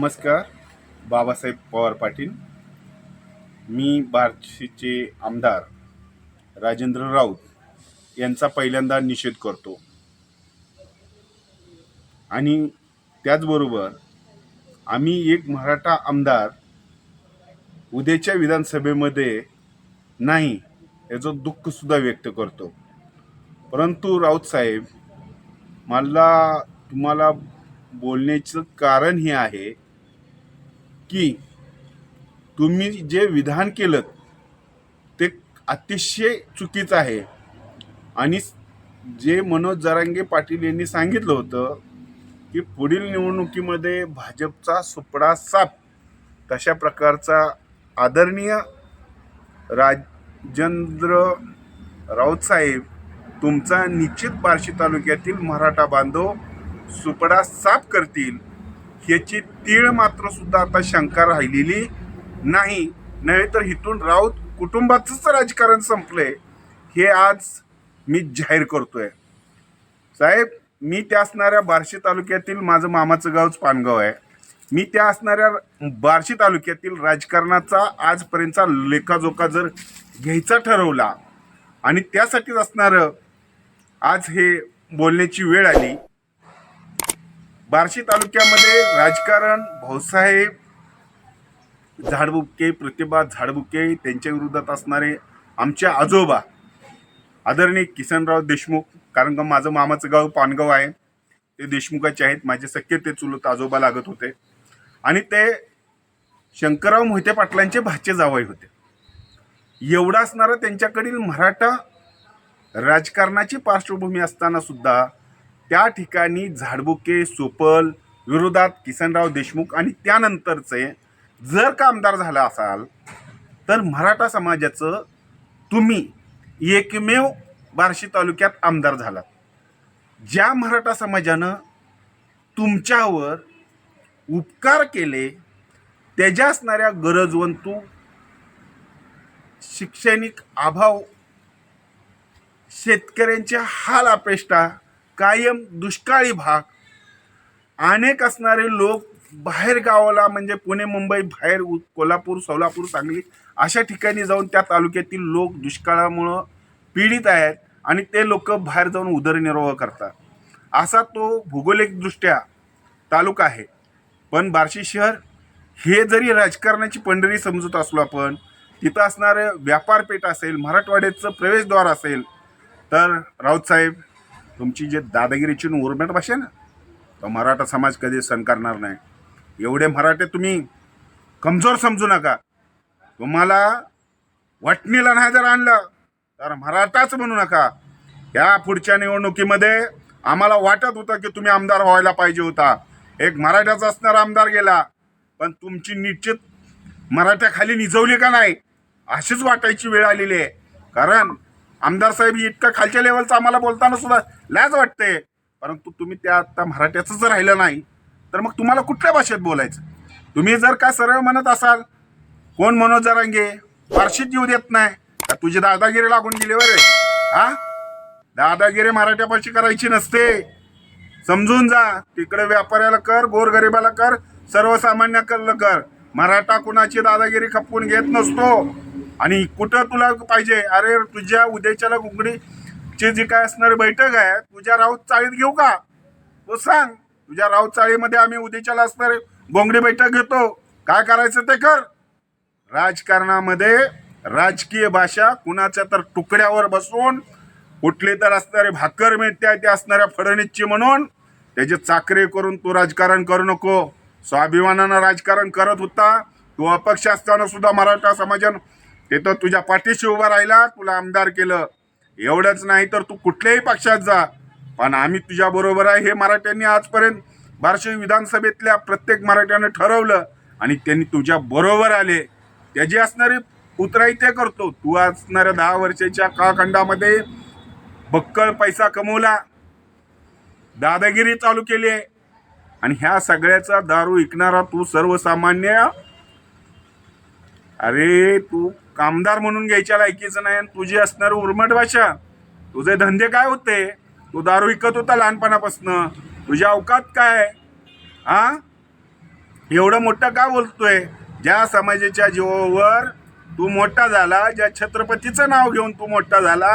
नमस्कार बाबासाहेब पवार पाटील. मी बार्शीचे आमदार राजेंद्र राऊत यांचा पहिल्यांदा निषेध करतो. आणि त्याचबरोबर आम्ही एक मराठा आमदार उद्याच्या विधानसभेमध्ये नाही याचं दुःखसुद्धा व्यक्त करतो. परंतु राऊत साहेब मला तुम्हाला बोलण्याचं कारण हे आहे की तुम्ही जे विधान केलं ते अतिशय चुकीचं आहे. आणि जे मनोज जरांगे पाटील यांनी सांगितलं होतं की पुढील निवडणुकीमध्ये भाजपचा सुपडा साप तशा प्रकारचा आदरणीय राजेंद्र राऊत साहेब तुमचा निश्चित बार्शी तालुक्यातील मराठा बांधव सुपडा साफ करतील. ह्याची तीळ मात्र सुद्धा आता शंका राहिलेली नाही. नव्हे तर इथून राऊत कुटुंबाचंच राजकारण संपलंय. हे आज मी जाहीर करतोय. साहेब मी त्या असणाऱ्या बार्शी तालुक्यातील माझं मामाचं गावच पानगाव आहे. मी त्या असणाऱ्या बार्शी तालुक्यातील राजकारणाचा आजपर्यंतचा लेखाजोखा जर घ्यायचा ठरवला आणि त्यासाठीच असणारं आज हे बोलण्याची वेळ आली बार्शी तालुक्यामध्ये राजकारण भाऊसाहेब झाडबुके प्रतिभा झाडबुके त्यांच्या विरोधात असणारे आमचे आजोबा आदरणीय किसनराव देशमुख कारण का माझं मामाचं गाव पानगाव आहे. ते देशमुखाचे आहेत. माझे सख्य ते चुलत आजोबा लागत होते. आणि ते शंकरराव मोहिते पाटलांचे भाचे जावई होते. एवढा असणारा त्यांच्याकडील मराठा राजकारणाची पार्श्वभूमी असताना सुद्धा त्या ठिकाणी झाडबुके सोपल विरोधात किसनराव देशमुख आणि त्यानंतरचे जर का आमदार झाला असाल तर मराठा समाजाचं तुम्ही एकमेव बार्शी तालुक्यात आमदार झालात. ज्या मराठा समाजानं तुमच्यावर उपकार केले त्याच्या असणाऱ्या गरजवंतू शैक्षणिक अभाव शेतकऱ्यांच्या हाल अपेष्टा कायम दुष्काळी भाग. अनेक असणारे लोक बाहेर गावाला म्हणजे पुणे मुंबई बाहेर उ- कोल्हापूर सोलापूर सांगली अशा ठिकाणी जाऊन त्या तालुक्यातील लोक दुष्काळामुळं पीडित आहेत आणि ते लोक बाहेर जाऊन उदरनिर्वाह करतात. असा तो भौगोलिकदृष्ट्या तालुका आहे. पण बार्शी शहर हे जरी राजकारणाची पंढरी समजत असलो आपण तिथं असणारं व्यापारपेठ असेल मराठवाड्याचं प्रवेशद्वार असेल तर राऊतसाहेब तुमची जे दादागिरीची उर्मेट भाषा आहे ना तो मराठा समाज कधी सण करणार नाही. एवढे मराठे तुम्ही कमजोर समजू नका. तुम्हाला वटणीला नाही जर आणलं तर मराठाच म्हणू नका. या पुढच्या निवडणुकीमध्ये आम्हाला वाटत होतं की तुम्ही आमदार व्हायला पाहिजे होता. एक मराठ्याचा असणारा आमदार गेला पण तुमची निश्चित मराठ्याखाली निजवली का नाही अशीच वाटायची वेळ आलेली आहे. कारण आमदार साहेब इतकं खालच्या लेवलचं आम्हाला बोलताना सुद्धा लाज वाटते. परंतु तुम्ही त्या आता मराठ्याचं जर राहिलं नाही तर मग तुम्हाला कुठल्या भाषेत बोलायचं? तुम्ही जर का सरळ म्हणत असाल कोण मनोज जरांगे? फारशीत येऊ देत नाही. का तुझी दादागिरी लागून गेली बरे. हा? दादागिरी मराठ्यापाशी करायची नसते. समजून जा तिकडे व्यापाऱ्याला कर गोरगरिबाला कर सर्वसामान्य कर. मराठा कुणाची दादागिरी खपवून घेत नसतो. आणि कुठं तुला पाहिजे? अरे तुझ्या उद्याच्याला कुंकणीची जी काय असणारी बैठक आहे तुझ्या राऊत चाळीत घेऊ का? तो सांग. तुझ्या राऊत चाळीमध्ये आम्ही उद्याच्याला असणारे गोंगडी बैठक घेतो. काय करायचं ते कर. राजकारणामध्ये राजकीय भाषा कुणाच्या तर तुकड्यावर बसून कुठली तर असणारे भाकर मिळते ते असणाऱ्या फडणीसची म्हणून त्याचे चाकरी करून तू राजकारण करू नको. स्वाभिमानानं राजकारण करत होता. तू अपक्ष असताना सुद्धा मराठा समाजानं तिथं तुझ्या पाठीशी उभा राहिला तुला आमदार केलं. एवढंच नाही तर तू कुठल्याही पक्षात जा. पण आम्ही तुझ्या बरोबर आहे हे मराठ्यांनी आजपर्यंत बार्शी विधानसभेतल्या प्रत्येक मराठ्यानं ठरवलं आणि त्यांनी तुझ्या बरोबर आले. त्याची असणारी उतराई ते करतो. तू असणाऱ्या दहा वर्षाच्या काळखंडामध्ये बक्कळ पैसा कमवला दादागिरी चालू केली आहे. आणि ह्या सगळ्याचा दारू विकणारा तू सर्वसामान्य? अरे तू कामदार म्हणून घ्यायच्या लायकीचं नाही. आणि तुझी असणार उर्मट भाषा तुझे धंदे काय होते? तू दारू विकत होता लहानपणापासनं. तुझ्या अवकात काय? हा एवढं मोठं का बोलतोय? ज्या समाजाच्या जीवावर तू मोठा झाला ज्या छत्रपतीचं नाव घेऊन तू मोठा झाला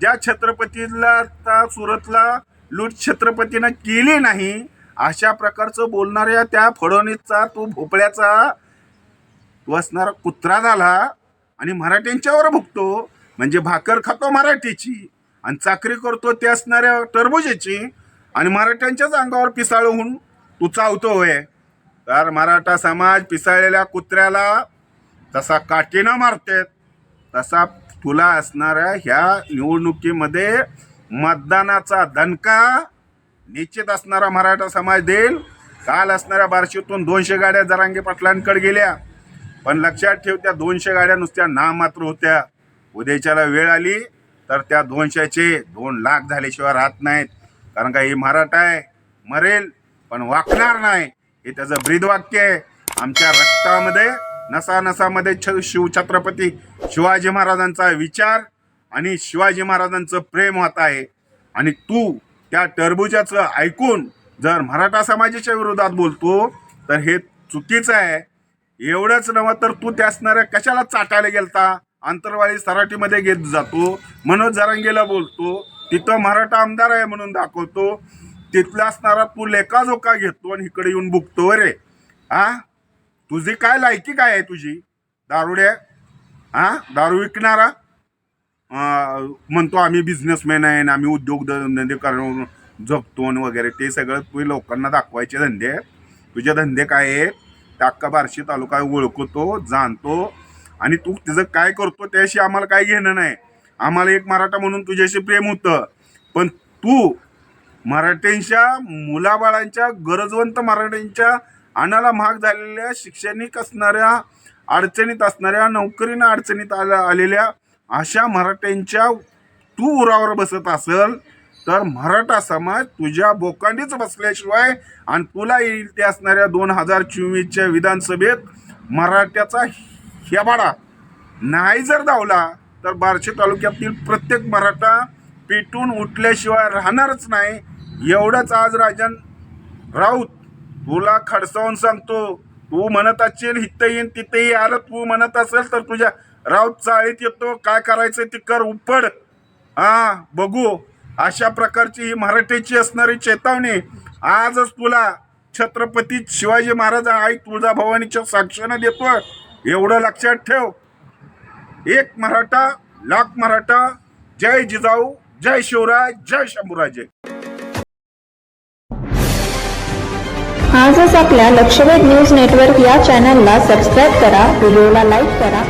ज्या छत्रपतीला त्या सुरतला लूट छत्रपतीनं केली नाही अशा प्रकारचं बोलणाऱ्या त्या फडणवीसचा तू भोपळ्याचा तू असणारा कुत्रा झाला आणि मराठ्यांच्यावर भुगतो. म्हणजे भाकर खातो मराठीची आणि चाकरी करतो ते असणाऱ्या टरबुजाची आणि मराठ्यांच्याच अंगावर पिसाळून तू चावतो होय. तर मराठा समाज पिसाळलेल्या कुत्र्याला तसा काठीनं मारतेत तसा तुला असणाऱ्या ह्या निवडणुकीमध्ये मतदानाचा दणका निश्चित असणारा मराठा समाज देईल. काल असणाऱ्या बार्शीतून दोनशे गाड्या जरांगे पाटलांकडे गेल्या. पण लक्षात ठेव त्या दोनशे गाड्या नुसत्या नाममात्र होत्या. उद्याच्याला वेळ आली तर त्या दोनशेचे दोन लाख झाल्याशिवाय राहत नाहीत. कारण का ही मराठा आहे मरेल पण वाकणार नाही. हे त्याचं ब्रीदवाक्य आहे. आमच्या रक्तामध्ये नसा नसामध्ये छ शिवछत्रपती शिवाजी महाराजांचा विचार आणि शिवाजी महाराजांचं प्रेम होत आहे. आणि तू त्या टरबुजाचं ऐकून जर मराठा समाजाच्या विरोधात बोलतो तर हे चुकीचं आहे. एवढंच नव्हं तर तू त्या असणाऱ्या कशाला चाटायला गेलता? आंतरवाळी सराटीमध्ये घेत जातो. मनोज जरांगेला बोलतो तिथं मराठा आमदार आहे म्हणून दाखवतो. तिथला असणारा तू लेखाजोखा घेतो आणि इकडे येऊन बुकतो रे. आ? तुझी काय लायकी काय आहे तुझी? दारुड्या? हा दारू विकणारा? म्हणतो आम्ही बिझनेसमॅन आहे आणि आम्ही उद्योग धंदे करून जगतो आणि वगैरे. ते सगळं तुम्ही लोकांना दाखवायचे धंदे तुझे धंदे काय आहेत? त्या अख्खा बार्शी तालुका ओळखतो जाणतो. आणि तू तिचं काय करतो त्याशी आम्हाला काय घेणं नाही. आम्हाला एक मराठा म्हणून तुझ्याशी प्रेम होतं. पण तू मराठ्यांच्या मुलाबाळांच्या गरजवंत मराठ्यांच्या अनाला महाग झालेल्या शैक्षणिक असणाऱ्या अडचणीत असणाऱ्या नोकरीनं अडचणीत आल्या आलेल्या अशा मराठ्यांच्या तू उरावर बसत असल तर मराठा समाज तुझ्या बोकांडीच बसल्याशिवाय आणि तुला येईल ते असणाऱ्या दोन हजार चोवीसच्या विधानसभेत मराठ्याचा हेबाडा नाही जर धावला तर बार्शी तालुक्यातील प्रत्येक मराठा पेटून उठल्याशिवाय राहणारच नाही. एवढंच आज राजन राऊत तुला खडसावून सांगतो तू म्हणत असेल इथं येईन तिथे आलं तू म्हणत असेल तर तुझ्या राऊत चाळीत येतो. काय करायचं ते कर उपड. हा बघू. अशा प्रकारची ही मराठीची असणारी चेतावणी आजच तुला छत्रपती शिवाजी महाराज आई तुळजाभवानीच्या साक्षीनं देतो. एवढं लक्षात ठेव. एक मराठा लाख मराठा जय जिजाऊ जय शिवराय जय शंभूराजे. आजच आपल्या लक्षवेध न्यूज नेटवर्क या चॅनलला सबस्क्राईब करा व्हिडिओला लाईक करा.